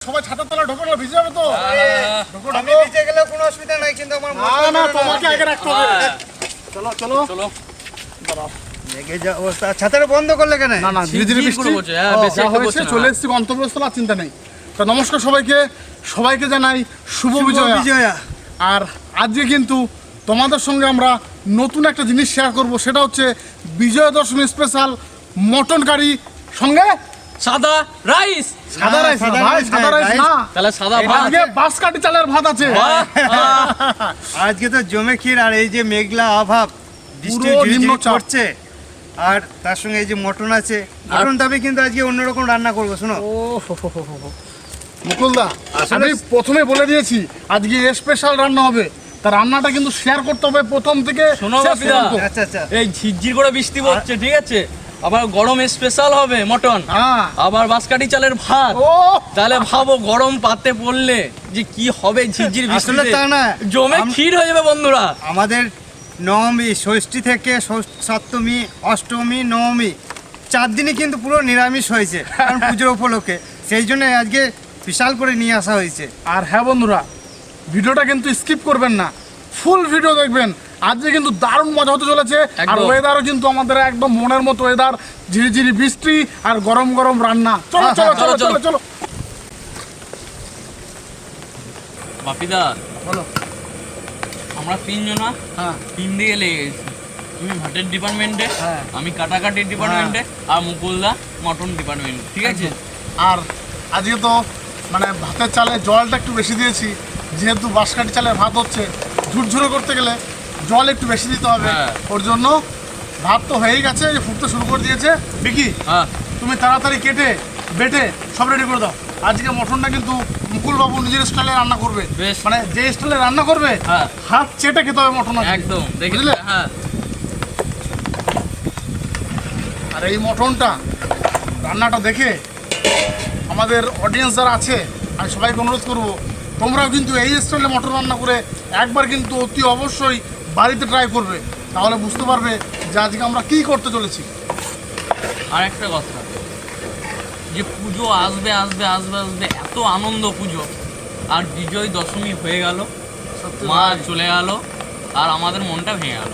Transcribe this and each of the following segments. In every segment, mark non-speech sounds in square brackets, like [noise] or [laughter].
সবাই ছাতার তলা ঢোকো না ভিজে যাবে তো। আমি গেলেও কোনো অসুবিধা নাই কিন্তু আমার না না তোমাকে আগে রাখতে হবে। চলো চলো। চলো। লেগে ছাতাটা বন্ধ করলে কেন? না না ধীরে ধীরে বৃষ্টি। করে পড়ছে, হ্যাঁ, ও, বেশি যা হয়েছে চলে এসেছি গন্তব্যস্থল আর চিন্তা নেই। তো নমস্কার সবাইকে। সবাইকে জানাই শুভ শুভ বিজয়া। বিজয়া। আর আজকে কিন্তু তোমাদের সঙ্গে আমরা নতুন একটা জিনিস শেয়ার করব সেটা হচ্ছে Vijaya Dashami special mutton curry সঙ্গে সাদা রাইস। সাদা হ্যাঁ, রাইস সাদা ভাই সাদা রাইস। না। তাহলে সাদা ভাত। আজকে বাঁশকাঠি চালের ভাত আছে। আজকে তো জমে ক্ষীর আর এই যে মেঘলা অভাব বৃষ্টি ঝিরিঝিরি পড়ছে আর তার সঙ্গে এই যে মটন আছে। মটন তবে কিন্তু আজকে অন্যরকম রান্না করব শোনো। মুকুলদা আসলে- আমি প্রথমে বলে দিয়েছি আজকে স্পেশাল রান্না হবে। তা রান্নাটা কিন্তু শেয়ার করতে হবে প্রথম থেকে শোনো। আচ্ছা আচ্ছা। এই ঝিরঝির করে বৃষ্টি পড়ছে ঠিক আছে? আবার গরম স্পেশাল হবে মটন। হ্যাঁ আবার বাঁশকাঠি চালের ভাত। তাহলে ভাবো গরম পাতে পড়লে যে কি হবে ঝিরঝির বৃষ্টিতে। না। জমে ক্ষীর হয়ে যাবে বন্ধুরা। আমাদের নবমী ষষ্ঠী থেকে সপ্তমী অষ্টমী নবমী চার দিনই কিন্তু পুরো নিরামিষ হয়েছে কারণ পুজোর উপলক্ষে। সেই জন্য আজকে বিশাল করে নিয়ে আসা হয়েছে। আর হ্যাঁ বন্ধুরা ভিডিওটা কিন্তু স্কিপ করবেন না। ফুল ভিডিও দেখবেন। আজকে কিন্তু দারুণ মজা হতে চলেছে। আর। ওয়েদারও কিন্তু আমাদের একদম মনের মতো ওয়েদার ঝিরিঝিরি বৃষ্টি আর গরম গরম রান্না। চলো হ্যাঁ, চলো হ্যাঁ, চলো চলো, চলো চলো। বাপিদা বলো। আমরা তিনজনা হ্যাঁ। তিন দিকে লেগে গেছি। তুমি ভাটের ডিপার্টমেন্টে হ্যাঁ। আমি কাটাকাটির ডিপার্টমেন্টে আর মুকুলদা মটন ডিপার্টমেন্ট ঠিক আছে? আর আজকে তো মানে ভাতের চালে জলটা একটু বেশি দিয়েছি যেহেতু বাঁশকাঠি চালের ভাত হচ্ছে ঝুরঝুরে করতে গেলে জল একটু বেশি দিতে হবে হ্যাঁ। ওর জন্য ভাত তো হয়েই গেছে যে ফুটতে শুরু করে দিয়েছে বিকি হ্যাঁ তুমি তাড়াতাড়ি কেটে বেটে সব রেডি করে দাও আজকে মটনটা কিন্তু মুকুল বাবু নিজের স্টাইলে রান্না করবে। মানে যে স্টাইলে রান্না করবে হ্যাঁ। হাত চেটে খেতে হবে মটন একদম বুঝলে? হ্যাঁ আর এই মটনটা রান্নাটা দেখে আমাদের অডিয়েন্স যারা আছে আমি সবাইকে অনুরোধ করব তোমরাও কিন্তু এই স্টাইলে মটন রান্না করে একবার কিন্তু অতি অবশ্যই বাড়িতে ট্রাই করবে তাহলে বুঝতে পারবে যে আজকে আমরা কী করতে চলেছি। আর একটা কথা যে পুজো আসবে আসবে আসবে আসবে এত আনন্দ পুজো। আর বিজয় দশমী হয়ে গেল মা চলে গেল আর আমাদের মনটা ভেঙে গেল।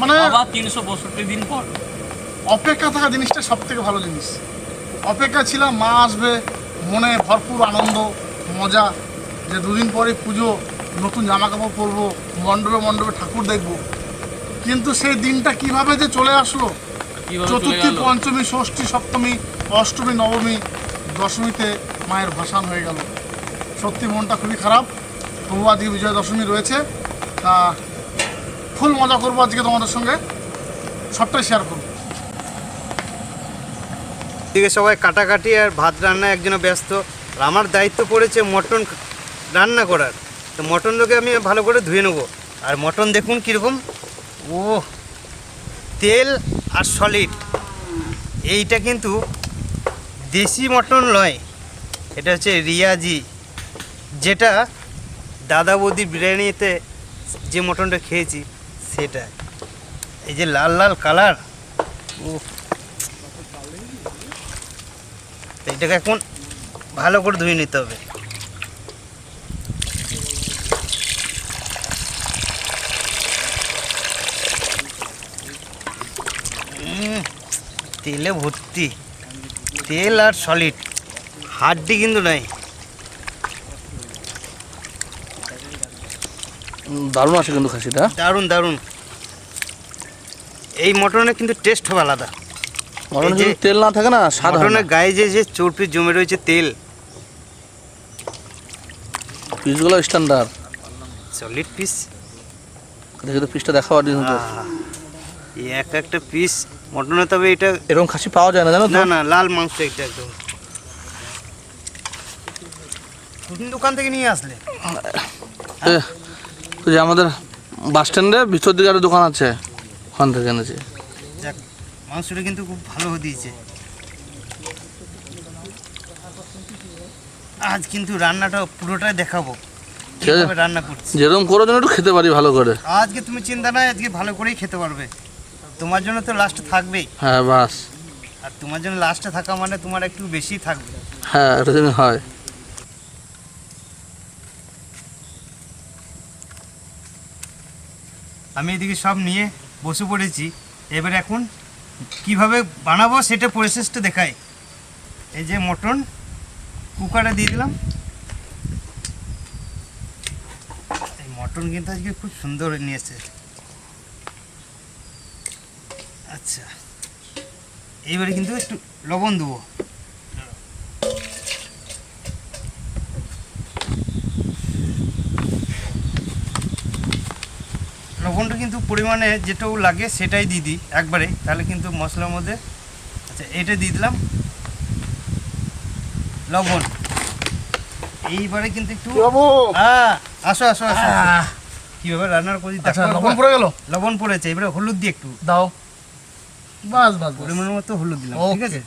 মানে আবার তিনশো পঁয়ষট্টি দিন পর। অপেক্ষা থাকা জিনিসটা সব থেকে ভালো জিনিস। অপেক্ষা ছিলাম মা আসবে মনে ভরপুর আনন্দ মজা যে দুদিন পরে পুজো নতুন জামা কাপড় পরবো মণ্ডপে মণ্ডপে ঠাকুর দেখব। কিন্তু সেই দিনটা কীভাবে যে চলে আসলো? চতুর্থী পঞ্চমী ষষ্ঠী সপ্তমী অষ্টমী নবমী দশমীতে মায়ের ভাসান হয়ে গেল। সত্যি মনটা খুবই খারাপ। তবু আজকে বিজয়া দশমী রয়েছে। তা ফুল মজা করব আজকে তোমাদের সঙ্গে। সবটাই শেয়ার করব। এদিকে সবাই কাটাকাটি আর ভাত রান্না একজনে ব্যস্ত। আর আমার দায়িত্ব পড়েছে মটন রান্না করার। তো মটনটাকে আমি ভালো করে ধুয়ে নেব। আর মটন দেখুন কীরকম। ও তেল আর সলিড। এইটা কিন্তু দেশি মটন নয়, এটা হচ্ছে রিয়াজি, যেটা দাদা বৌদি বিরিয়ানিতে যে মটনটা খেয়েছি, সেটা। এই যে লাল লাল কালার ও এটাকে এখন ভালো করে ধুয়ে নিতে হবে। তেলে ভর্তি। তেল আর সলিড হাড্ডি কিন্তু নাই। দারুণ আছে কিন্তু খাসিটা। দারুণ দারুণ। এই মটনের কিন্তু টেস্ট হবে আলাদা। মটন তেল না থাকে না মটনের গায়ে যে যে চর্বি জমে রয়েছে তেল। পিসগুলো স্ট্যান্ডার্ড সলিড পিস দেখে তো পিসটা দেখাও আর এই এক একটা পিস মটনে তবে এটা এরকম খাসি পাওয়া যায় না জানো না না লাল মাংস এটা একদম। কোন দোকান থেকে নিয়ে আসলে। ওই যে আমাদের বাস স্ট্যান্ডে ভিতর দিকে একটা দোকান আছে ওখান থেকে এনেছি। যাক মাংসটা কিন্তু খুব ভালো দিয়েছে। আজ কিন্তু রান্নাটা পুরোটাই দেখাবো। রান্না করছি। যেরকম করে যেন একটু খেতে পারি ভালো করে। আজকে তুমি চিন্তা নাই আজকে ভালো করেই খেতে পারবে। তোমার জন্য তো লাস্ট থাকবে হ্যাঁ বাস। আর তোমার জন্য লাস্টে থাকা মানে তোমার একটু বেশি থাকবে। হ্যাঁ ওটা যেন হয়। আমি এদিকে সব নিয়ে বসে পড়েছি। এবার এখন কীভাবে বানাবো সেটা প্রসেসটা দেখাই। এই যে মটন কুকারে দিয়ে দিলাম। এই মটন কিন্তু আজকে খুব সুন্দর নিয়েছে আচ্ছা। এইবারে কিন্তু একটু লবণ দেবো। লবণটা কিন্তু পরিমাণে যেটুকু লাগে সেটাই দিয়ে দিই একবারে তাহলে কিন্তু মশলার মধ্যে আচ্ছা এটা দিয়ে দিলাম। লবণ। এইবারে কিন্তু একটু হ্যাঁ আসো আসো আসো আসো। কীভাবে রান্নার করি আচ্ছা লবণ পড়ে গেল? লবণ পড়েছে এবারে হলুদ দিয়ে একটু। দাও। বাস বাস। পরিমাণ মতো হলুদ দিলাম ঠিক আছে?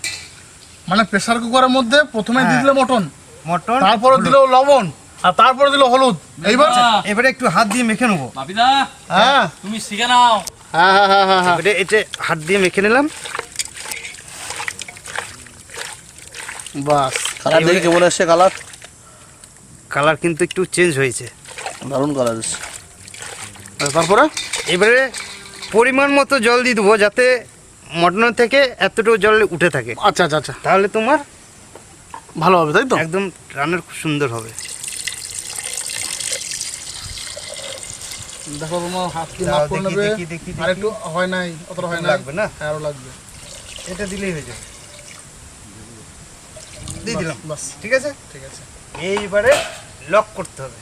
মানে প্রেসার কুকারের মধ্যে প্রথমে দিয়ে হ্যাঁ। দিলে মটন মটন তারপরে। দিল লবণ আর তারপরে দিল হলুদ। এইবার এবারে একটু হাত দিয়ে মেখে নেব। বাপিদা হ্যাঁ। তুমি শিখে নাও। হ্যাঁ হ্যাঁ হ্যাঁ হ্যাঁ হ্যাঁ। এটা হাত দিয়ে মেখে নিলাম। বাস। কালার দেখি কেমন আসছে কালার? কালার কিন্তু একটু চেঞ্জ হয়েছে। দারুণ কালার এসছে তারপরে এবারে পরিমাণ মতো জল দিয়ে দেবো যাতে মটনের থেকে এতটুকু জল উঠে থাকে। আচ্ছা আচ্ছা আচ্ছা। তাহলে তোমার ভালো হবে তাই তো? একদম রান্নার খুব সুন্দর হবে। দেখো তোমার হাত কি মাপ করে নেবে? আর একটু হয় নাই অতটা হয় না লাগবে না? হ্যাঁ আরও লাগবে। এটা দিলেই হয়ে যাবে। দিয়ে দিলাম। বাস। ঠিক আছে? ঠিক আছে। এইবারে লক করতে হবে।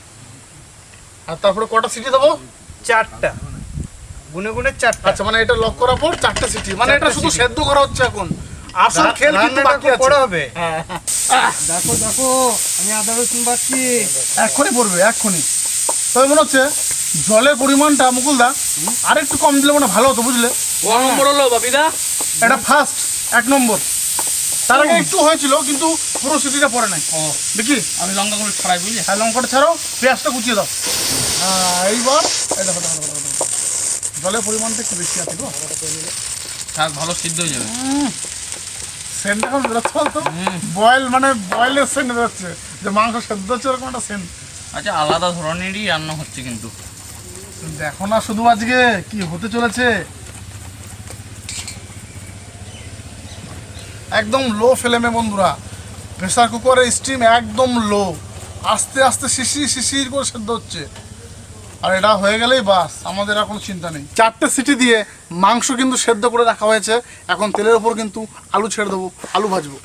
আর তারপরে কটা সিটি দেবো? চারটা। গুনে গুনে চারটা। আচ্ছা মানে এটা লক করার পর চারটে সিটি মানে এটা শুধু সেদ্ধ করা হচ্ছে এখন। আসল খেল কিন্তু বাকি আছে। হবে। হ্যাঁ। হ্যাঁ। দেখো দেখো আমি আদা রসুন এক্ষুনি পড়বে এক্ষুনি। তবে মনে হচ্ছে জলের পরিমাণটা মুকুলদা আর একটু কম দিলে মানে ভালো হতো বুঝলে? ক নম্বর হলো বাপিদা এটা ফার্স্ট এক নম্বর। তার আগে একটু হয়েছিল কিন্তু পুরো সিটিটা পড়ে নাই। ও। দেখি? আমি লঙ্কা করে ছড়াই বুঝলি? হ্যাঁ লঙ্কাটা ছাড়াও পেঁয়াজটা কুচিয়ে দাও। হ্যাঁ এইবার এই দেখো। জলের পরিমাণটা একটু বেশি আছে গো। শাক ভালো সিদ্ধ হয়ে যাবে। সেন্ট এখন বেরোচ্ছে তো হুম। বয়েল মানে বয়েলের সেন্ট বেরোচ্ছে। যে মাংস সেদ্ধ হচ্ছে এরকম একটা সেন্ট। আচ্ছা আলাদা ধরনেরই রান্না হচ্ছে কিন্তু। দেখো না শুধু আজকে কি হতে চলেছে। একদম লো ফ্লেমে বন্ধুরা। প্রেসার কুকারের স্টিম একদম লো আস্তে আস্তে শিশির শিশির করে সেদ্ধ হচ্ছে। আর এটা হয়ে গেলেই বাস আমাদের আর কোনো চিন্তা নেই। চারটে সিটি দিয়ে মাংস কিন্তু সেদ্ধ করে রাখা হয়েছে। এখন তেলের উপর কিন্তু আলু ছেড়ে দেবো আলু ভাজবো।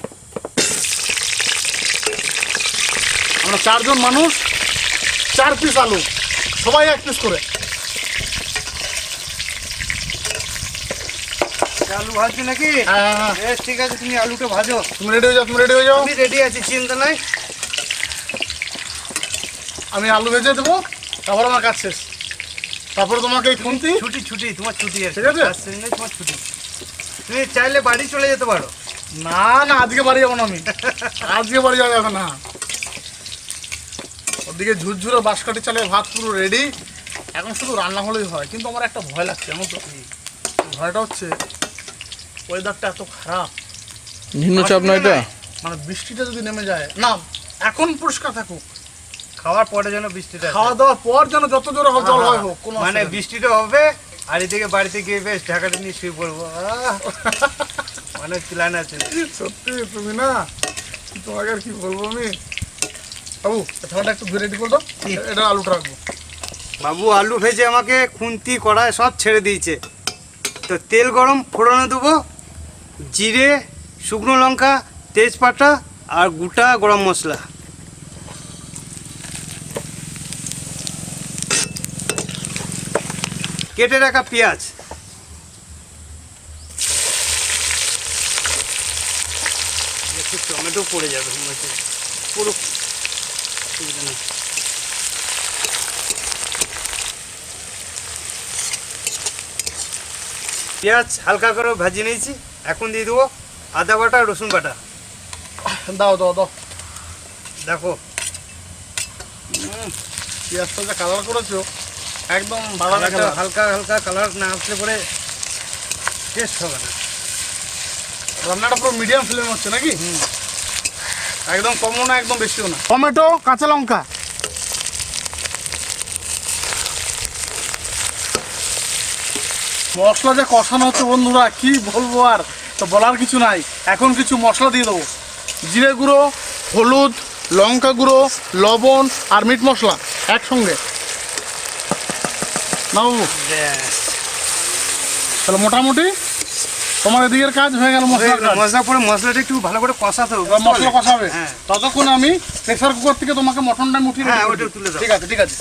আমরা চারজন মানুষ চার পিস আলু সবাই এক পিস করে। আলু ভাজছো নাকি? হ্যাঁ হ্যাঁ বেশ ঠিক আছে তুমি আলুটা ভাজো। তুমি রেডি হয়ে যাও তুমি রেডি হয়ে যাও। আমি রেডি আছি চিন্তা নাই। আমি আলু ভেজে দেবো। তারপর আমার কাজ শেষ। তারপরে তোমাকে এই খুন্তি? ছুটি ছুটি তোমার ছুটি আছে। ঠিক আছে? কাজ শেষ নেই, তোমার ছুটি। তুমি চাইলে বাড়ি চলে যেতে পারো। না না আজকে বাড়ি যাব না আমি। আজকে বাড়ি যাওয়া যাবে না। ওদিকে ঝুরঝুরে বাঁশকাঠি চালে ভাত পুরো রেডি এখন শুধু রান্না হলেই হয় কিন্তু আমার একটা ভয় লাগছে জানো তো ভয়টা হচ্ছে ওয়েদারটা এত খারাপ। নিম্নচাপ না এটা মানে বৃষ্টিটা যদি নেমে যায় না এখন পরিষ্কার থাকুক। খাওয়ার পরে যেন বৃষ্টিটা খাওয়া দাওয়ার পর যেন যত জোরে জল হয় হোক মানে। বৃষ্টিটা হবে আর এদিকে বাড়িতে গিয়ে বেশ ঢাকাটা নিয়ে শুয়ে পড়ব। অনেক প্ল্যান আছে। সত্যি তুমি না তোমাকে আর কি বলব আমি? বাবু থালাটা একটু রেডি করে এটা আলুটা রাখব। বাবু আলু ভেজে আমাকে খুন্তি কড়ায় সব ছেড়ে দিয়েছে। তো তেল গরম ফোড়নে দেবো জিরে শুকনো লঙ্কা তেজপাতা আর গোটা গরম মশলা। কেটে রাখা পেঁয়াজ। একটু টমেটো পড়ে যাবে। পুরো। পেঁয়াজ হালকা করে ভাজিয়ে নিয়েছি এখন দিয়ে দেবো আদা বাটা রসুন বাটা। দাও দাও দাও। দেখো। পেঁয়াজটা যে কালার করেছ। একদম হালকা হালকা কালার না আসলে পরে টেস্ট হবে না। রান্নাটা পুরো মিডিয়াম ফ্লেম হচ্ছে নাকি? একদম কমও না একদম বেশিও না। টমেটো কাঁচা লঙ্কা। মশলা যে কষানো হচ্ছে বন্ধুরা কি বলব আর? তো বলার কিছু নাই। এখন কিছু মশলা দিয়ে দেবো। জিরে গুঁড়ো হলুদ লঙ্কা গুঁড়ো লবণ আর মিট মশলা একসঙ্গে। না বাবু তাহলে মোটামুটি তোমার এদিকের কাজ হয়ে গেল মশলা পরে মশলাটা একটু ভালো করে কষাতে হবে মশলা কষাবে। হ্যাঁ। ততক্ষণ আমি প্রেসার কুকার থেকে তোমাকে মটনটা আমি উঠিয়ে হ্যাঁ, দিই। তুলে। ঠিক আছে ঠিক আছে।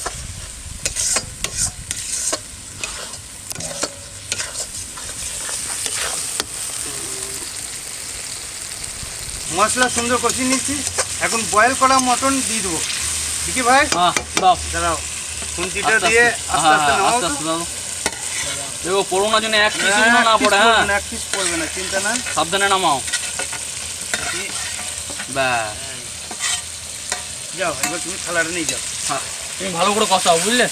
মশলা সুন্দর কষিয়ে নিচ্ছি। এখন বয়েল করা মটন দিয়ে দেবো। ঠিকই ভাই? আহ দাও। দাঁড়াও। খুন্তিটা দিয়ে আস্তে। আস্তে হ্যাঁ, আস্তে আস্তে দাও দেখো করোনা জন্য এক পিস হ্যাঁ, না পড়ে হ্যাঁ। না, এক piece পড়বে না চিন্তা না? সাবধানে নামাও। ব্যাস। যাও এবার তুমি থালাটা নিয়ে যাও। হ্যাঁ তুমি ভালো করে কষাও বুঝলে?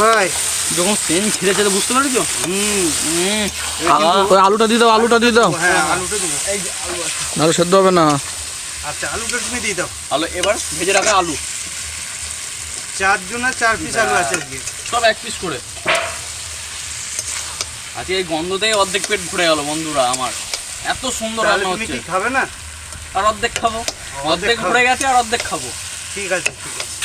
ভাই যখন সেন ছিঁড়েছে তো বুঝতে পারছ? ওই আলুটা দিয়ে দাও আলুটা দিয়ে দাও। হ্যাঁ আলু সেদ্ধ হবে না। আচ্ছা আলুটা তুমি দিয়ে দাও। আলু এবার ভেজে রাখা আলু। চারজন আর চার পিস আলু আছে সব এক পিস করে। আজকে এই গন্ধতেই অর্ধেক পেট ঘুরে গেল বন্ধুরা আমার। এত সুন্দর রান্না হচ্ছে। খাবে না? আর অর্ধেক খাব। অর্ধেক। ভরে গেছে আর অর্ধেক খাব। ঠিক আছে ঠিক আছে।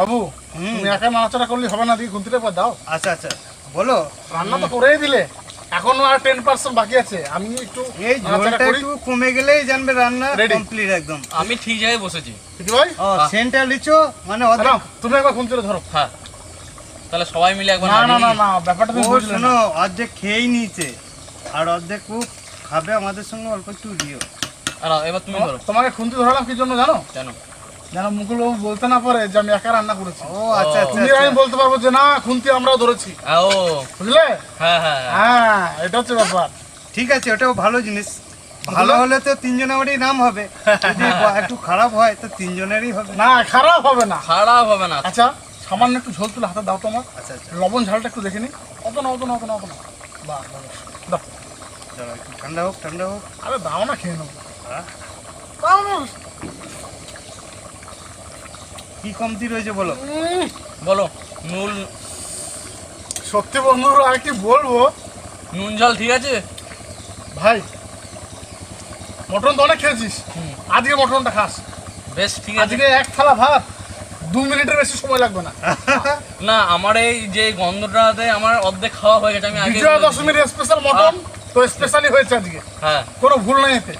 বাবু তুমি একা নাড়াচাড়া করলে হবে না দিয়ে খুন্তিটা একবার দাও আচ্ছা আচ্ছা। বলো। রান্না তো করেই দিলে। এখনও আর টেন পার্সেন্ট বাকি আছে। আমি একটু এই ঝোলটা একটু কমে গেলেই জানবে রান্না কমপ্লিট একদম। আমি ঠিক জায়গায় বসেছি। ঠিক ভাই? ও সেন্টার লিচো মানে তুমি একবার খুন্তিটা ধরো। হ্যাঁ। তাহলে সবাই মিলে একবার না না না না ব্যাপারটা তুমি বুঝলে শোনো না অর্ধেক খেয়েই নিয়েছে। আর অর্ধেক ও খাবে আমাদের সঙ্গে অল্প একটু দিও। আর এবার তুমি ধরো। তোমাকে খুন্তি ধরালাম কি জন্য জানো? জানো। যেন মুকুল বাবু বলতে না পারে যে আমি একা রান্না করেছি। ও আচ্ছা আচ্ছা তুমি আমি বলতে পারব যে না খুন্তি আমরাও ধরেছি। ও বুঝলে? হ্যাঁ হ্যাঁ হ্যাঁ। হ্যাঁ এটা হচ্ছে ব্যাপার। ঠিক আছে ওটাও ভালো জিনিস। ভালো হলে তো তিনজনেরই নাম হবে। যদি [laughs] একটু খারাপ হয় তো তিনজনেরই হবে। না খারাপ হবে না। খারাপ হবে না। আচ্ছা সামান্য একটু ঝোল তুলে হাতে দাও তো আমার। আচ্ছা আচ্ছা। লবণ ঝালটা একটু দেখে নি অত না অত না অত না অত না বাহ, বাহ, বাহ। দাও। ঠান্ডা হোক ঠান্ডা হোক। আরে দাও না খেয়ে নেব হ্যাঁ? কি কমতি রয়েছে বলো? বলো নুন। সত্যি বন্ধুরা আর কি বলব? নুন ঝাল ঠিক আছে? ভাই মটন তো অনেক খেয়েছিস। আজকে মটনটা খাস। বেশ ঠিক আছে। আজকে এক থালা ভাত দু মিনিটের বেশি সময় লাগবে না। [laughs] না আমার এই যে গন্ধটাতে আমার অর্ধেক খাওয়া হয়ে গেছে আমি আগে বিজয়া দশমীর স্পেশাল মটন তো স্পেশালি হয়েছে আজকে। হ্যাঁ। কোনো ভুল নাই এতে।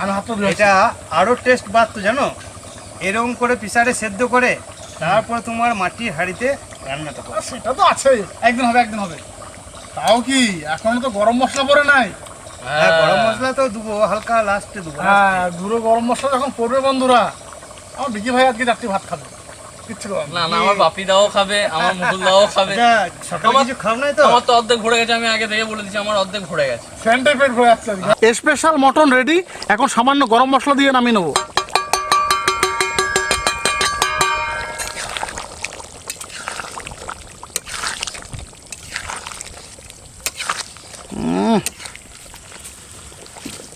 আমি হাতটা ধুয়ে এটা আরও টেস্ট বাড়তো জানো? এরকম করে পিসারে সেদ্ধ করে তারপর তোমার মাটির হাঁড়িতে রান্নাটা করো। সেটা তো আছে একদিন হবে একদিন হবে। তাও কি? এখন তো গরম মশলা পড়ে নাই? হ্যাঁ গরম মশলা তো দেবো হালকা লাস্টে দেবো হ্যাঁ গুঁড়ো গরম মশলা যখন পড়বে বন্ধুরা আমার বিকি ভাই আজকে রাত্রি ভাত খাবে। না না আমার বাপি দাও খাবে আমার মুকুল দাও খাবে। এটা কিছু খাও নাই তো? আমার তো অর্ধেক ভরে গেছে আমি আগে থেকে বলে দিচ্ছি আমার অর্ধেক ভরে গেছে। সেন্টে পেট ভরে যাচ্ছে স্পেশাল মটন রেডি এখন সামান্য গরম মশলা দিয়ে নামিয়ে নেব।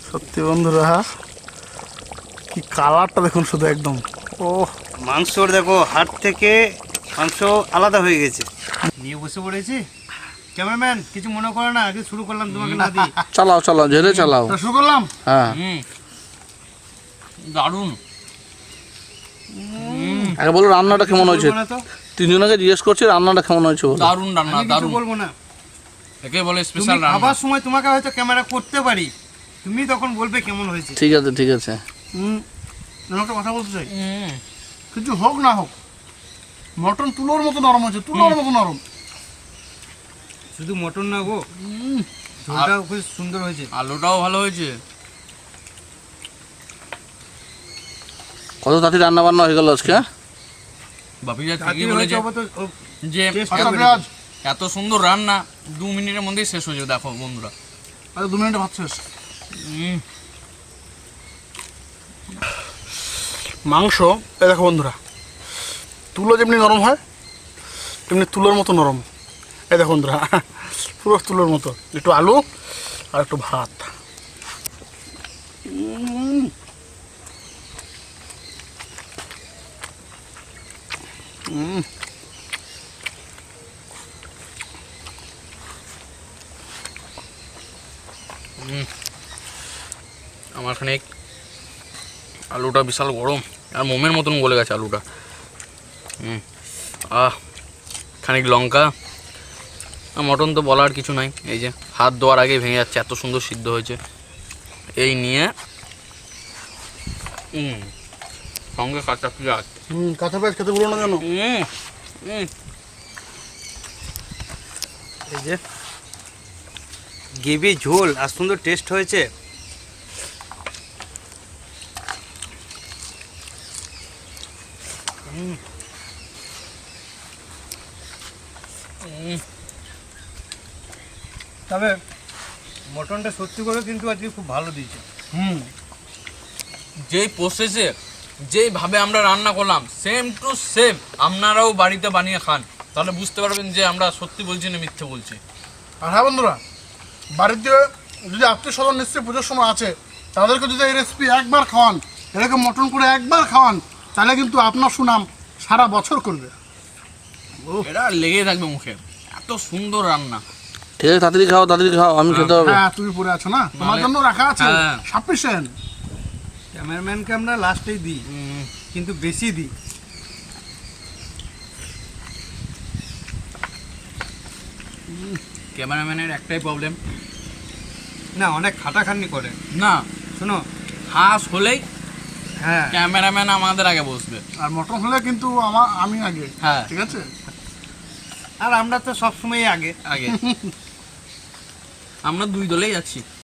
সত্যি বন্ধুরা কি কালারটা দেখুন শুধু একদম। ও মাংসর দেখো হাট থেকে মাংস আলাদা হয়ে গেছে। নিয়ে বসে পড়েছি। ক্যামেরাম্যান কিছু মনে করো না আগে শুরু করলাম তোমাকে না দিয়ে। [laughs] চালাও চালাও ঝেড়ে চালাও। শুরু করলাম? হ্যাঁ। দারুণ। আগে বলো রান্নাটা কেমন হয়েছে? বলব না তো তিনজনকে জিজ্ঞেস করছি রান্নাটা কেমন হয়েছে দারুণ রান্না দারুণ। বলব না। একে বলে স্পেশাল রান্না। খাবার সময় তোমাকে হয়তো ক্যামেরা করতে পারি। তুমি তখন বলবে কেমন হয়েছে। ঠিক আছে ঠিক আছে। হুম একটা কথা বলতে চাই? কিছু হোক না হোক মটন তুলোর মতো নরম হয়েছে তুলোর মতো নরম। শুধু মটন না গো ঝোলটাও খুব সুন্দর হয়েছে। আলুটাও ভালো হয়েছে। কত তাড়াতাড়ি রান্না বান্না হয়ে গেল আজকে হ্যাঁ? বাপি যা ঠিকই বলেছে। যে এত সুন্দর রান্না দু মিনিটের মধ্যেই শেষ হয়ে যাবে দেখো বন্ধুরা। আচ্ছা দু মিনিটে ভাত শেষ। মাংস, এ দেখো বন্ধুরা, তুলো যেমনি নরম হয়, তেমনি তুলোর মতো নরম এই দেখুন বন্ধুরা, পুরো তুলোর মতো, একটু আলু আর একটু ভাত উম। উম। আমার খানিক আলুটা বিশাল গরম। আর মোমের মতন গলে গেছে আলুটা। হুম আহ খানিক লঙ্কা। মটন তো বলার কিছু নাই। এই যে হাত ধোয়ার আগে ভেঙে যাচ্ছে এত সুন্দর সিদ্ধ হয়েছে। এই নিয়ে হুম সঙ্গে কাঁচা পেঁয়াজ। হুম কাঁচা পেঁয়াজ খেতে বলো না কেন? এই যে গেবি ঝোল আর সুন্দর টেস্ট হয়েছে। তবে মটনটা সত্যি করে কিন্তু আজকে খুব ভালো দিয়েছে। হুম। যেই প্রসেসে যেইভাবে আমরা রান্না করলাম সেম টু সেম আপনারাও বাড়িতে বানিয়ে খান। তাহলে বুঝতে পারবেন যে আমরা সত্যি বলছি না মিথ্যে বলছি। আর হ্যাঁ বন্ধুরা বাড়িতে যদি আত্মীয় স্বজন নিশ্চয়ই পুজোর সময় আছে তাদেরকে যদি এই রেসিপি একবার খাওয়ান এরকম মটন করে একবার খাওয়ান তাহলে কিন্তু আপনার সুনাম সারা বছর করবে। এটা লেগে থাকবে মুখে। এত সুন্দর রান্না। ঠিক আছে তাড়াতাড়ি খাও তাড়াতাড়ি খাও আমি খেতে হবে। হ্যাঁ তুমি পরে আছো না? তোমার মানে- জন্য রাখা আছে। হ্যাঁ। সাফিসিয়েন্ট ক্যামেরাম্যানকে আমরা লাস্টেই দিই কিন্তু বেশি দিই। ক্যামেরাম্যানের একটাই প্রবলেম না অনেক খাটাখাটনি করে। না। শোনো। হাঁস হলেই হ্যাঁ। ক্যামেরাম্যান আমাদের আগে বসবে। আর মটন হলে কিন্তু আমার আমি আগে। হ্যাঁ। ঠিক আছে? আর আমরা তো সবসময় আগে আগে। [laughs] আমরা দুই দলেই যাচ্ছি